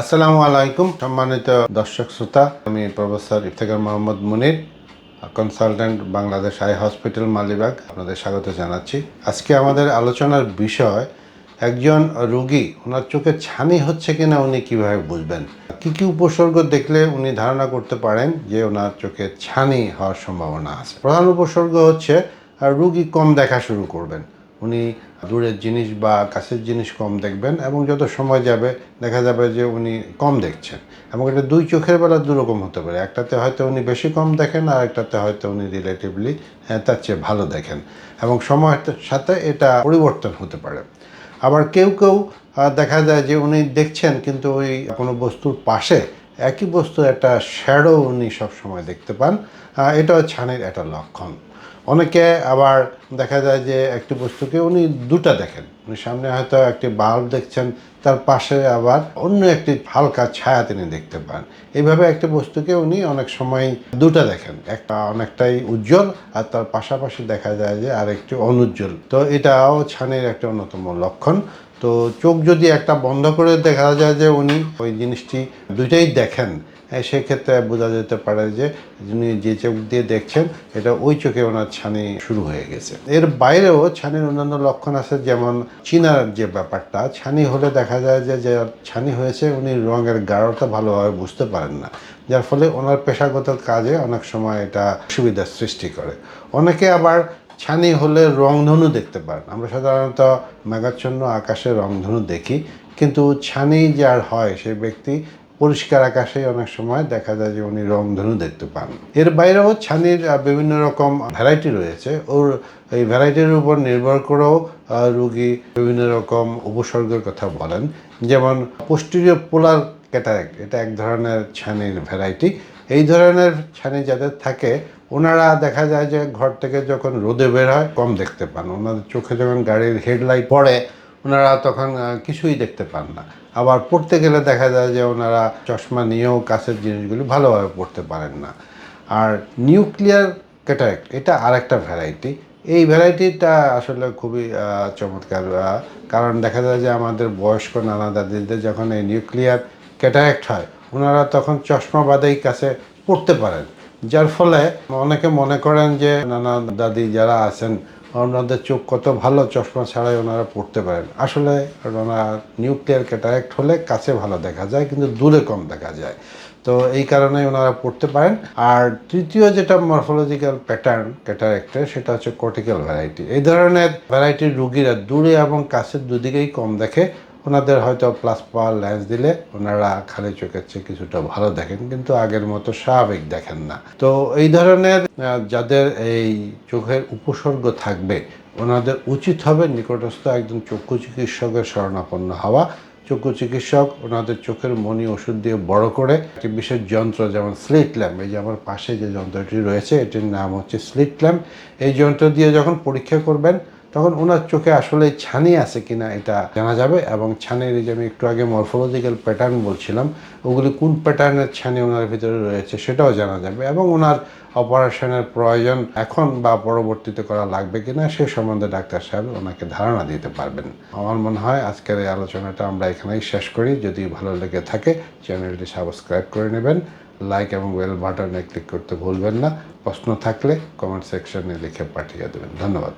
আসসালামু আলাইকুম, সম্মানিত দর্শক শ্রোতা। আমি professor Iftekhar Mohammad Munir consultant Bangladesh eye hospital Malibagh, আপনাদের স্বাগত জানাচ্ছি। আজকে আমাদের আলোচনার বিষয়, একজন রোগী, ওনার চোখে ছানি হচ্ছে কিনা উনি কীভাবে বুঝবেন? কি কি উপসর্গ দেখলে উনি ধারণা করতে পারেন যে ওনার চোখে ছানি হওয়ার সম্ভাবনা আছে? প্রধান উপসর্গ হচ্ছে, রোগী কম দেখা শুরু করবেন। উনি দূরের জিনিস বা কাছের জিনিস কম দেখবেন এবং যত সময় যাবে, দেখা যাবে যে উনি কম দেখছেন। এবং এটা দুই চোখের বেলা দুরকম হতে পারে। একটাতে হয়তো উনি বেশি কম দেখেন, আর একটাতে হয়তো উনি রিলেটিভলি তার চেয়ে ভালো দেখেন। এবং সময়ের সাথে এটা পরিবর্তন হতে পারে। আবার কেউ কেউ দেখা যায় যে উনি দেখছেন, কিন্তু ওই কোনো বস্তুর পাশে একই বস্তু, একটা শ্যাডো উনি সবসময় দেখতে পান। এটাও ছানির একটা লক্ষণ। অনেকে আবার দেখা যায় যে একটি বস্তুকে উনি দুটা দেখেন। উনি সামনে হয়তো একটি বাল্ব দেখছেন, তার পাশে আবার অন্য একটি হালকা ছায়া তিনি দেখতে পান। এইভাবে একটি বস্তুকে উনি অনেক সময় দুটা দেখেন। একটা অনেকটাই উজ্জ্বল, আর তার পাশাপাশি দেখা যায় যে আরেকটি অনুজ্জ্বল। তো এটাও ছানের একটা অন্যতম লক্ষণ। তো চোখ যদি একটা বন্ধ করে দেখা যায় যে উনি ওই জিনিসটি দুইটাই দেখেন হ্যাঁ, সেক্ষেত্রে বোঝা যেতে পারে যে উনি যে চোখ দিয়ে দেখছেন এটা ওই চোখে ওনার ছানি শুরু হয়ে গেছে। এর বাইরেও ছানির অন্যান্য লক্ষণ আছে যেমন চিনার যে ব্যাপারটা ছানি হলে দেখা যায় যে যে ছানি হয়েছে উনি রঙের গাঢ়তা ভালোভাবে বুঝতে পারেন না। যার ফলে ওনার পেশাগত কাজে অনেক সময় এটা সুবিধার সৃষ্টি করে। অনেকে আবার ছানি হলে রংধনু দেখতে পারেন। আমরা সাধারণত মেঘাচ্ছন্ন আকাশে রংধনু দেখি, কিন্তু ছানি যার হয় সেই ব্যক্তি পরিষ্কার আকাশে অনেক সময় দেখা যায় যে উনি রংধনু দেখতে পান। এর বাইরেও ছানির বিভিন্ন রকম ভ্যারাইটি রয়েছে। ওর এই ভ্যারাইটির উপর নির্ভর করেও রুগী বিভিন্ন রকম উপসর্গের কথা বলেন। যেমন পোস্টিরিয় পোলার ক্যাটারেক্ট এটা এক ধরনের ছানির ভ্যারাইটি এই ধরনের ছানি যাদের থাকে, ওনারা দেখা যায় যে ঘর থেকে যখন রোদে বের হয়, কম দেখতে পান। ওনাদের চোখে যখন গাড়ির হেডলাইট পড়ে, ওনারা তখন কিছুই দেখতে পান না। আবার পড়তে গেলে দেখা যায় যে ওনারা চশমা নিয়েও কাছের জিনিসগুলি ভালোভাবে পড়তে পারেন না। আর নিউক্লিয়ার ক্যাটারেক্ট এটা আরেকটা ভ্যারাইটি এই ভ্যারাইটিটা আসলে খুবই চমৎকার কারণ দেখা যায় যে আমাদের বয়স্ক নানা দাদিদের যখন এই নিউক্লিয়ার ক্যাটারেক্ট হয় ওনারা তখন চশমা বাদেই কাছে পড়তে পারেন। যার ফলে অনেকে মনে করেন যে, নানা দাদি যারা আছেন, ওনাদের চোখ কত ভালো, চশমা ছাড়াই ওনারা পড়তে পারেন। আসলে ওনারা নিউক্লিয়ার ক্যাটারেক্ট হলে কাছে ভালো দেখা যায়, কিন্তু দূরে কম দেখা যায়। তো এই কারণে ওনারা পড়তে পারেন। আর তৃতীয় যেটা মরফোলজিক্যাল প্যাটার্ন ক্যাটারেক্টের সেটা হচ্ছে কর্টিক্যাল ভ্যারাইটি। এই ধরনের ভ্যারাইটির রুগীরা দূরে এবং কাছের দুদিকেই কম দেখে ওনাদের হয়তো প্লাস পাওয়ার লেন্স দিলে ওনারা খালি চোখের চেয়ে কিছুটা ভালো দেখেন, কিন্তু আগের মতো স্বাভাবিক দেখেন না। তো এই ধরনের যাদের এই চোখের উপসর্গ থাকবে, ওনাদের উচিত হবে নিকটস্থ একজন চক্ষু চিকিৎসকের শরণাপন্ন হওয়া। চক্ষু চিকিৎসক ওনাদের চোখের মনি ওষুধ দিয়ে বড় করে একটি বিশেষ যন্ত্র, যেমন স্লিট ল্যাম্প এই যে আমার পাশে যে যন্ত্রটি রয়েছে, এটির নাম হচ্ছে স্লিট ল্যাম্প এই যন্ত্র দিয়ে যখন পরীক্ষা করবেন তখন ওনার চোখে আসলে ছানি আছে কিনা এটা জানা যাবে এবং ছানির যে আমি একটু আগে মরফোলজিক্যাল প্যাটার্ন বলছিলাম, ওগুলি কোন প্যাটার্নের ছানি ওনার ভিতরে রয়েছে সেটাও জানা যাবে এবং ওনার অপারেশনের প্রয়োজন এখন বা পরবর্তীতে করা লাগবে কিনা সে সম্বন্ধে ডাক্তার সাহেব ওনাকে ধারণা দিতে পারবেন। আমার মনে হয় আজকের এই আলোচনাটা আমরা এখানেই শেষ করি। যদি ভালো লেগে থাকে, চ্যানেলটি সাবস্ক্রাইব করে নেবেন লাইক এবং বেল বাটনে ক্লিক করতে ভুলবেন না। প্রশ্ন থাকলে কমেন্ট সেকশনে লিখে পাঠিয়ে দেবেন। ধন্যবাদ।